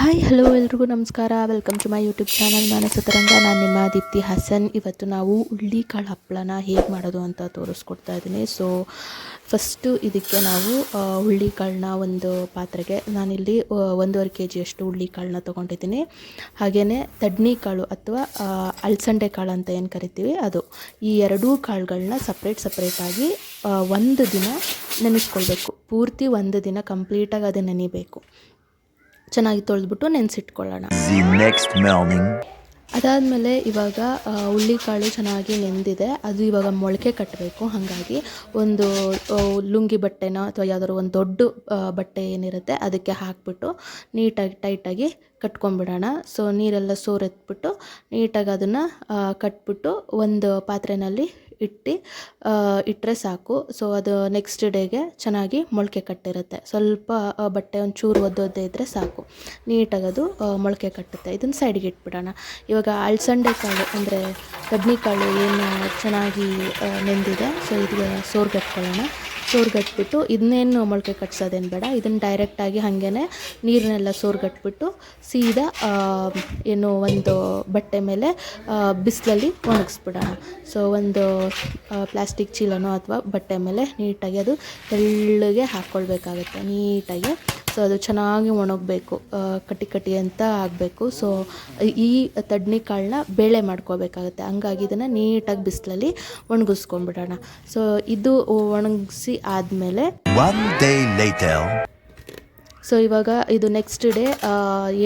Hi, hello ಎಲ್ರಿಗೂ ನಮಸ್ಕಾರ. Welcome to my YouTube channel ನಾನು ಸತರಂಗ, ನಾನು ನಿಮ್ಮ ದೀಪ್ತಿ ಹಸನ್. ಇವತ್ತು ನಾವು ಕಾಳು ಹಪ್ಪಳನ ಹೇಗೆ ಮಾಡೋದು ಅಂತ ತೋರಿಸ್ಕೊಡ್ತಾ ಇದ್ದೀನಿ. ಸೊ ಫಸ್ಟು ಇದಕ್ಕೆ ನಾವು ಕಾಳನ್ನ ಒಂದು ಪಾತ್ರೆಗೆ, ನಾನಿಲ್ಲಿ ಒಂದೂವರೆ ಕೆ ಜಿಯಷ್ಟು ಹುಳ್ಳಿಕಾಳನ್ನ ತೊಗೊಂಡಿದ್ದೀನಿ. ಹಾಗೆಯೇ ತಡ್ನಿ ಕಾಳು ಅಥವಾ ಅಲ್ಸಂಡೆ ಕಾಳು ಅಂತ ಏನು ಕರಿತೀವಿ, ಅದು. ಈ ಎರಡೂ ಕಾಳುಗಳನ್ನ ಸಪ್ರೇಟ್ ಸಪ್ರೇಟಾಗಿ ಒಂದು ದಿನ ನೆನೆಸ್ಕೊಳ್ಬೇಕು. ಪೂರ್ತಿ ಒಂದು ದಿನ ಕಂಪ್ಲೀಟಾಗಿ ಅದು ನೆನಿಬೇಕು. ಚೆನ್ನಾಗಿ ತೊಳೆದ್ಬಿಟ್ಟು ನೆನೆಸಿಟ್ಕೊಳ್ಳೋಣ. ಅದಾದಮೇಲೆ ಇವಾಗ ಹುಳ್ಳಿ ಕಾಳು ಚೆನ್ನಾಗಿ ನೆಂದಿದೆ. ಅದು ಇವಾಗ ಮೊಳಕೆ ಕಟ್ಟಬೇಕು. ಹಾಗಾಗಿ ಒಂದು ಲುಂಗಿ ಬಟ್ಟೆನ ಅಥವಾ ಯಾವುದಾದ್ರು ಒಂದು ದೊಡ್ಡ ಬಟ್ಟೆ ಏನಿರುತ್ತೆ ಅದಕ್ಕೆ ಹಾಕ್ಬಿಟ್ಟು ನೀಟಾಗಿ ಟೈಟಾಗಿ ಕಟ್ಕೊಂಡ್ಬಿಡೋಣ. ಸೊ ನೀರೆಲ್ಲ ಸೋರೆತ್ಬಿಟ್ಟು ನೀಟಾಗಿ ಅದನ್ನು ಕಟ್ಬಿಟ್ಟು ಒಂದು ಪಾತ್ರೆಯಲ್ಲಿ ಇಟ್ಟು ಇಟ್ಟರೆ ಸಾಕು. ಸೊ ಅದು ನೆಕ್ಸ್ಟ್ ಡೇಗೆ ಚೆನ್ನಾಗಿ ಮೊಳಕೆ ಕಟ್ಟಿರುತ್ತೆ. ಸ್ವಲ್ಪ ಬಟ್ಟೆ ಒಂಚೂರು ಒದ್ದೋದೇ ಇದ್ದರೆ ಸಾಕು. ನೀಟಾಗಿ ಅದು ಮೊಳಕೆ ಕಟ್ಟುತ್ತೆ. ಇದನ್ನು ಸೈಡ್ಗೆ ಇಟ್ಬಿಡೋಣ. ಇವಾಗ ಅಳಸಂಡೆ ಕಾಳು ಅಂದರೆ ಕಡ್ನಿಕಾಳು ಏನು ಚೆನ್ನಾಗಿ ನೆಂದಿದೆ. ಸೊ ಇದಕ್ಕೆ ಸೋರ್ಗಟ್ಕೊಳ್ಳೋಣ. ಸೋರ್ಗಟ್ಬಿಟ್ಟು ಇದನ್ನೇನು ಮೊಳಕೆ ಕಟ್ಸೋದೇನು ಬೇಡ. ಇದನ್ನು ಡೈರೆಕ್ಟಾಗಿ ಹಾಗೇ ನೀರನ್ನೆಲ್ಲ ಸೋರ್ಗಟ್ಬಿಟ್ಟು ಸೀದಾ ಏನು ಒಂದು ಬಟ್ಟೆ ಮೇಲೆ ಬಿಸಿಲಲ್ಲಿ ಒಣಗಿಸ್ಬಿಡೋಣ. ಸೊ ಒಂದು ಪ್ಲಾಸ್ಟಿಕ್ ಚೀಲನೋ ಅಥವಾ ಬಟ್ಟೆ ಮೇಲೆ ನೀಟಾಗಿ ಅದು ತೆಳ್ಳಗೆ ಹಾಕ್ಕೊಳ್ಬೇಕಾಗುತ್ತೆ ನೀಟಾಗಿ ಸೊ ಅದು ಚೆನ್ನಾಗಿ ಒಣಗಬೇಕು ಕಟ್ಟಿ ಕಟ್ಟಿ ಅಂತ ಆಗಬೇಕು. ಸೊ ಈ ತಡ್ನಿ ಕಾಳನ್ನ ಬೇಳೆ ಮಾಡ್ಕೋಬೇಕಾಗುತ್ತೆ. ಹಂಗಾಗಿ ಇದನ್ನು ನೀಟಾಗಿ ಬಿಸಿಲಲ್ಲಿ ಒಣಗಿಸ್ಕೊಂಡ್ಬಿಡೋಣ. ಸೊ ಇದು ಒಣಗಿಸಿ ಆದಮೇಲೆ ಸೊ ಇವಾಗ ಇದು ನೆಕ್ಸ್ಟ್ ಡೇ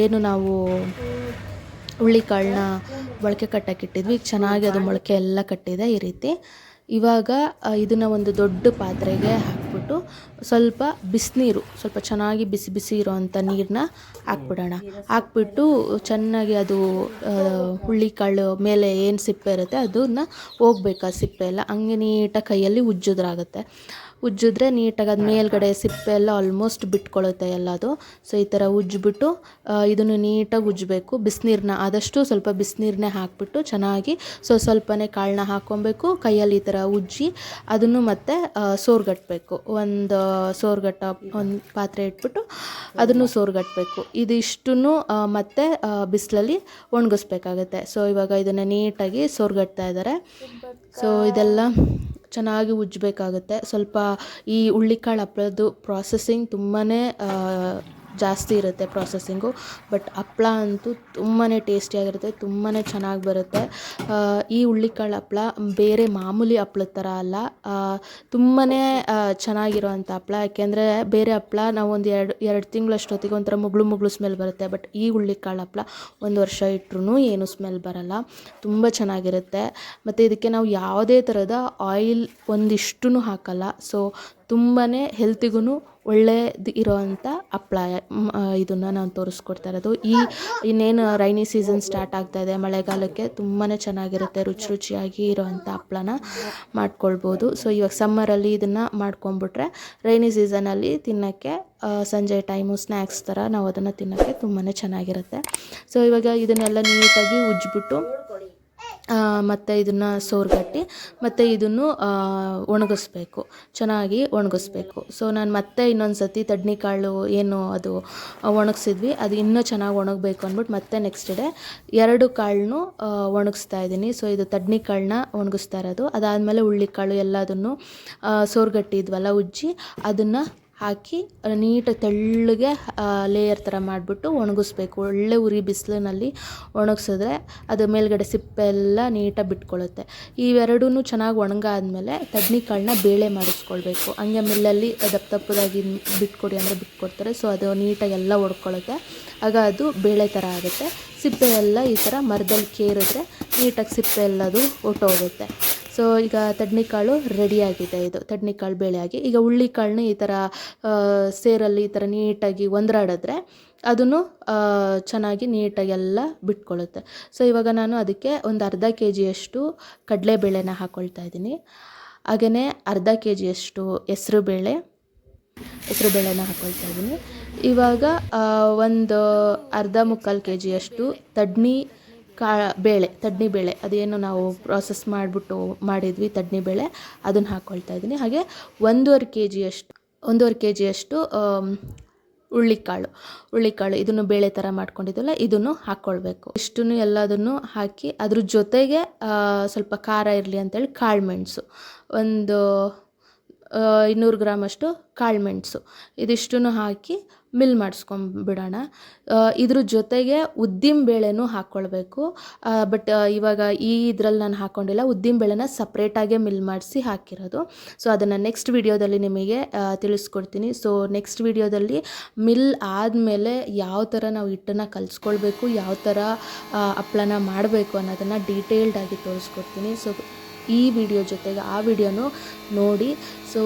ಏನು ನಾವು ಹುಳ್ಳಿಕಾಳನ್ನ ಮೊಳಕೆ ಕಟ್ಟಾಕಿಟ್ಟಿದ್ವಿ ಈಗ ಚೆನ್ನಾಗಿ ಅದು ಮೊಳಕೆ ಎಲ್ಲ ಕಟ್ಟಿದೆ ಈ ರೀತಿ. ಇವಾಗ ಇದನ್ನು ಒಂದು ದೊಡ್ಡ ಪಾತ್ರೆಗೆ ಹಾಕ್ಬಿಟ್ಟು ಸ್ವಲ್ಪ ಬಿಸಿನೀರು, ಸ್ವಲ್ಪ ಚೆನ್ನಾಗಿ ಬಿಸಿ ಬಿಸಿ ಇರೋವಂಥ ನೀರನ್ನ ಹಾಕ್ಬಿಡೋಣ. ಹಾಕ್ಬಿಟ್ಟು ಚೆನ್ನಾಗಿ ಅದು ಹುಳಿ ಹುಳ್ಳಿಕಾಳು ಮೇಲೆ ಏನು ಸಿಪ್ಪೆ ಇರುತ್ತೆ ಅದನ್ನ ಹೋಗ್ಬೇಕು ಆ ಸಿಪ್ಪೆ ಎಲ್ಲ. ಹಂಗೆ ನೀಟಾಗಿ ಕೈಯಲ್ಲಿ ಉಜ್ಜಿದ್ರಾಗುತ್ತೆ. ಉಜ್ಜಿದ್ರೆ ನೀಟಾಗಿ ಅದು ಮೇಲ್ಗಡೆ ಸಿಪ್ಪೆ ಎಲ್ಲ ಆಲ್ಮೋಸ್ಟ್ ಬಿಟ್ಕೊಳ್ಳುತ್ತೆ ಎಲ್ಲದು. ಸೊ ಈ ಥರ ಉಜ್ಜಿಬಿಟ್ಟು ಇದನ್ನು ನೀಟಾಗಿ ಉಜ್ಜಬೇಕು. ಬಿಸಿನೀರನ್ನ ಆದಷ್ಟು ಸ್ವಲ್ಪ ಬಿಸಿನೀರನ್ನೇ ಹಾಕಿಬಿಟ್ಟು ಚೆನ್ನಾಗಿ, ಸೊ, ಸ್ವಲ್ಪನೇ ಕಾಳನ್ನ ಹಾಕ್ಕೊಬೇಕು. ಕೈಯಲ್ಲಿ ಈ ಥರ ಉಜ್ಜಿ, ಅದನ್ನು ಮತ್ತೆ ಸೋರ್ಗಟ್ಟಬೇಕು. ಒಂದು ಸೋರ್ಗಟ್ಟ ಒಂದು ಪಾತ್ರೆ ಇಟ್ಬಿಟ್ಟು ಅದನ್ನು ಸೋರ್ಗಟ್ಬೇಕು ಇದಿಷ್ಟನ್ನು ಮತ್ತೆ ಬಿಸಿಲಲ್ಲಿ ಒಣಗಿಸ್ಬೇಕಾಗತ್ತೆ. ಸೊ ಇವಾಗ ಇದನ್ನು ನೀಟಾಗಿ ಸೋರ್ಗಟ್ತಾ ಇದ್ದಾರೆ. ಸೊ ಇದೆಲ್ಲ ಚೆನ್ನಾಗಿ ಉಜ್ಜಬೇಕಾಗುತ್ತೆ. ಸ್ವಲ್ಪ ಈ ಹುಳ್ಳಿಕಾಳು ಹಪ್ಪಳದ್ದು ಪ್ರಾಸೆಸಿಂಗ್ ತುಂಬಾ ಜಾಸ್ತಿ ಇರುತ್ತೆ ಪ್ರಾಸೆಸಿಂಗು ಬಟ್ ಹಪ್ಳ ಅಂತೂ ತುಂಬಾ ಟೇಸ್ಟಿಯಾಗಿರುತ್ತೆ ತುಂಬಾ ಚೆನ್ನಾಗಿ ಬರುತ್ತೆ. ಈ ಹುಳ್ಳಿಕಾಳು ಹಪ್ಳ ಬೇರೆ ಮಾಮೂಲಿ ಹಪ್ಳದ ಥರ ಅಲ್ಲ. ತುಂಬಾ ಚೆನ್ನಾಗಿರುವಂಥ ಹಪ್ಳ. ಯಾಕೆಂದರೆ ಬೇರೆ ಹಪ್ಳ ನಾವು ಒಂದು ಎರಡು ಎರಡು ತಿಂಗಳಷ್ಟೊತ್ತಿಗೆ ಒಂಥರ ಮುಗ್ಳು ಮುಗ್ಳು ಸ್ಮೆಲ್ ಬರುತ್ತೆ. ಬಟ್ ಈ ಹುಳ್ಳಿಕಾಳು ಹಪ್ಳ ಒಂದು ವರ್ಷ ಇಟ್ಟರು ಏನು ಸ್ಮೆಲ್ ಬರಲ್ಲ. ತುಂಬ ಚೆನ್ನಾಗಿರುತ್ತೆ. ಮತ್ತು ಇದಕ್ಕೆ ನಾವು ಯಾವುದೇ ಥರದ ಆಯಿಲ್ ಒಂದಿಷ್ಟು ಹಾಕಲ್ಲ. ಸೊ ತುಂಬಾ ಹೆಲ್ತಿಗೂ ಒಳ್ಳೇದು ಇರೋವಂಥ ಹಪ್ಳ ಇದನ್ನು ನಾನು ತೋರಿಸ್ಕೊಡ್ತಾ ಇರೋದು. ಈ ಇನ್ನೇನು ರೈನಿ ಸೀಸನ್ ಸ್ಟಾರ್ಟ್ ಆಗ್ತಾ ಇದೆ, ಮಳೆಗಾಲಕ್ಕೆ ತುಂಬಾ ಚೆನ್ನಾಗಿರುತ್ತೆ, ರುಚಿ ರುಚಿಯಾಗಿ ಇರೋವಂಥ ಹಪ್ಳನ ಮಾಡ್ಕೊಳ್ಬೋದು. ಸೊ ಇವಾಗ ಸಮ್ಮರಲ್ಲಿ ಇದನ್ನು ಮಾಡ್ಕೊಂಬಿಟ್ರೆ ರೈನಿ ಸೀಸನಲ್ಲಿ ತಿನ್ನೋಕ್ಕೆ ಸಂಜೆ ಟೈಮು ಸ್ನ್ಯಾಕ್ಸ್ ಥರ ನಾವು ಅದನ್ನು ತಿನ್ನೋಕ್ಕೆ ತುಂಬಾ ಚೆನ್ನಾಗಿರುತ್ತೆ. ಸೊ ಇವಾಗ ಇದನ್ನೆಲ್ಲ ನೀಟಾಗಿ ಉಜ್ಜಿಬಿಟ್ಟು ಮತ್ತು ಇದನ್ನು ಸೋರ್ಗಟ್ಟಿ, ಮತ್ತು ಇದನ್ನು ಒಣಗಿಸ್ಬೇಕು. ಚೆನ್ನಾಗಿ ಒಣಗಿಸ್ಬೇಕು. ಸೊ ನಾನು ಮತ್ತೆ ಇನ್ನೊಂದು ಸತಿ ತಡ್ನಿ ಕಾಳು ಏನು ಅದು ಒಣಗಿಸಿದ್ವಿ, ಅದು ಇನ್ನೂ ಚೆನ್ನಾಗಿ ಒಣಗಬೇಕು ಅಂದ್ಬಿಟ್ಟು ಮತ್ತೆ ನೆಕ್ಸ್ಟ್ ಡೇ ಎರಡು ಕಾಳನ್ನು ಒಣಗಿಸ್ತಾ ಇದ್ದೀನಿ. ಸೊ ಇದು ತಡ್ನಿಕಾಳನ್ನ ಒಣಗಿಸ್ತಾ ಇರೋದು. ಅದಾದಮೇಲೆ ಹುಳ್ಳಿಕಾಳು ಎಲ್ಲದನ್ನು ಸೋರ್ಗಟ್ಟಿದ್ವಲ್ಲ ಉಜ್ಜಿ, ಅದನ್ನು ಹಾಕಿ ನೀಟಾಗಿ ತೆಳ್ಳಗೆ ಲೇಯರ್ ಥರ ಮಾಡಿಬಿಟ್ಟು ಒಣಗಿಸ್ಬೇಕು. ಒಳ್ಳೆ ಉರಿ ಬಿಸಿಲಿನಲ್ಲಿ ಒಣಗಿಸಿದ್ರೆ ಅದು ಮೇಲ್ಗಡೆ ಸಿಪ್ಪೆ ಎಲ್ಲ ನೀಟಾಗಿ ಬಿಟ್ಕೊಳ್ಳುತ್ತೆ ಇವೆರಡೂ ಚೆನ್ನಾಗಿ ಒಣಗಾದ್ಮೇಲೆ ತಡ್ನಿಕಾಳನ್ನ ಬೇಳೆ ಮಾಡಿಸ್ಕೊಳ್ಬೇಕು. ಹಂಗೆ ಮಿಲ್ಲಲ್ಲಿ ದಪ್ಪ ದಪ್ಪದಾಗಿ ಬಿಟ್ಕೊಡಿ ಅಂದರೆ ಬಿಟ್ಕೊಡ್ತಾರೆ. ಸೊ ಅದು ನೀಟಾಗಿ ಎಲ್ಲ ಒಡ್ಕೊಳ್ಳುತ್ತೆ ಆಗ ಅದು ಬೇಳೆ ಥರ ಆಗುತ್ತೆ. ಸಿಪ್ಪೆ ಎಲ್ಲ ಈ ಥರ ಮರದಲ್ಲಿ ಕೇರಿದ್ರೆ ನೀಟಾಗಿ ಸಿಪ್ಪೆ ಎಲ್ಲದು ಹೊಟ್ಟೋಗುತ್ತೆ ಸೊ ಈಗ ತಡ್ನಿಕಾಳು ರೆಡಿಯಾಗಿದೆ ಇದು. ತಡ್ನಿಕಾಳು ಬೇಳೆ ಆಗಿ ಈಗ ಹುಳ್ಳಿಕಾಳನ್ನ ಈ ಥರ ಸೇರಲ್ಲಿ ಈ ಥರ ನೀಟಾಗಿ ಒಂದ್ರಾಡಿದ್ರೆ ಅದನ್ನು ಚೆನ್ನಾಗಿ ನೀಟಾಗಿ ಎಲ್ಲ ಬಿಟ್ಕೊಳ್ಳುತ್ತೆ. ಸೊ ಇವಾಗ ನಾನು ಅದಕ್ಕೆ ಒಂದು ಅರ್ಧ ಕೆ ಜಿಯಷ್ಟು ಕಡಲೆಬೇಳೆನ ಹಾಕ್ಕೊಳ್ತಾ ಇದ್ದೀನಿ. ಹಾಗೆಯೇ ಅರ್ಧ ಕೆ ಜಿಯಷ್ಟು ಹೆಸ್ರುಬೇಳೆ, ಹೆಸ್ರುಬೇಳೆನ ಹಾಕ್ಕೊಳ್ತಾ ಇದ್ದೀನಿ. ಇವಾಗ ಒಂದು ಅರ್ಧ ಮುಕ್ಕಾಲು ಕೆ ಜಿಯಷ್ಟು ತಡ್ನಿ ಕಾ, ಬೇಳೆ, ತಡ್ನಿ ಬೇಳೆ, ಅದೇನು ನಾವು ಪ್ರಾಸೆಸ್ ಮಾಡಿಬಿಟ್ಟು ಮಾಡಿದ್ವಿ, ತಡ್ನಿ ಬೇಳೆ, ಅದನ್ನು ಹಾಕ್ಕೊಳ್ತಾ ಇದ್ದೀನಿ. ಹಾಗೆ ಒಂದೂವರೆ ಕೆ ಜಿಯಷ್ಟು ಒಂದೂವರೆ ಕೆ ಜಿಯಷ್ಟು ಹುಳ್ಳಿಕಾಳು ಹುಳ್ಳಿಕಾಳು ಇದನ್ನು ಬೇಳೆ ಥರ ಮಾಡ್ಕೊಂಡಿದ್ದಲ್ಲ, ಇದನ್ನು ಹಾಕ್ಕೊಳ್ಬೇಕು ಇಷ್ಟನ್ನು ಎಲ್ಲದನ್ನು ಹಾಕಿ, ಅದ್ರ ಜೊತೆಗೆ ಸ್ವಲ್ಪ ಖಾರ ಇರಲಿ ಅಂತೇಳಿ ಕಾಳು ಮೆಣಸು. ಒಂದು ಇನ್ನೂರು ಗ್ರಾಮಷ್ಟು ಕಾಳು ಮೆಣಸು. ಇದಿಷ್ಟನ್ನು ಹಾಕಿ ಮಿಲ್ ಮಾಡಿಸ್ಕೊಂಬಿಡೋಣ. ಇದ್ರ ಜೊತೆಗೆ ಉದ್ದಿನ ಬೇಳೆನೂ ಹಾಕ್ಕೊಳ್ಬೇಕು. ಬಟ್ ಇವಾಗ ಈ ಇದ್ರಲ್ಲಿ ನಾನು ಹಾಕ್ಕೊಂಡಿಲ್ಲ ಉದ್ದಿನ ಬೇಳೆನ ಸಪ್ರೇಟಾಗೆ ಮಿಲ್ ಮಾಡಿಸಿ ಹಾಕಿರೋದು. ಸೊ ಅದನ್ನು ನೆಕ್ಸ್ಟ್ ವಿಡಿಯೋದಲ್ಲಿ ನಿಮಗೆ ತಿಳಿಸ್ಕೊಡ್ತೀನಿ. ಸೊ ನೆಕ್ಸ್ಟ್ ವಿಡಿಯೋದಲ್ಲಿ ಮಿಲ್ ಆದಮೇಲೆ ಯಾವ ಥರ ನಾವು ಹಿಟ್ಟನ್ನು ಕಲಿಸ್ಕೊಳ್ಬೇಕು, ಯಾವ ಥರ ಹಪ್ಪಳನ ಮಾಡಬೇಕು ಅನ್ನೋದನ್ನು ಡೀಟೇಲ್ಡಾಗಿ ತೋರಿಸ್ಕೊಡ್ತೀನಿ. ಸೊ ಈ ವಿಡಿಯೋ ಜೊತೆಗೆ ಆ ವಿಡಿಯೋನು ನೋಡಿ. ಸೊ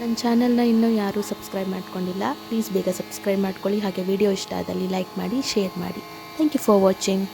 ನನ್ನ ಚಾನಲ್ನ ಇನ್ನೂ ಯಾರೂ ಸಬ್ಸ್ಕ್ರೈಬ್ ಮಾಡ್ಕೊಂಡಿಲ್ಲ ಪ್ಲೀಸ್ ಬೇಗ ಸಬ್ಸ್ಕ್ರೈಬ್ ಮಾಡ್ಕೊಳ್ಳಿ. ಹಾಗೆ ವಿಡಿಯೋ ಇಷ್ಟ ಆದಲ್ಲಿ ಲೈಕ್ ಮಾಡಿ ಶೇರ್ ಮಾಡಿ. Thank you for watching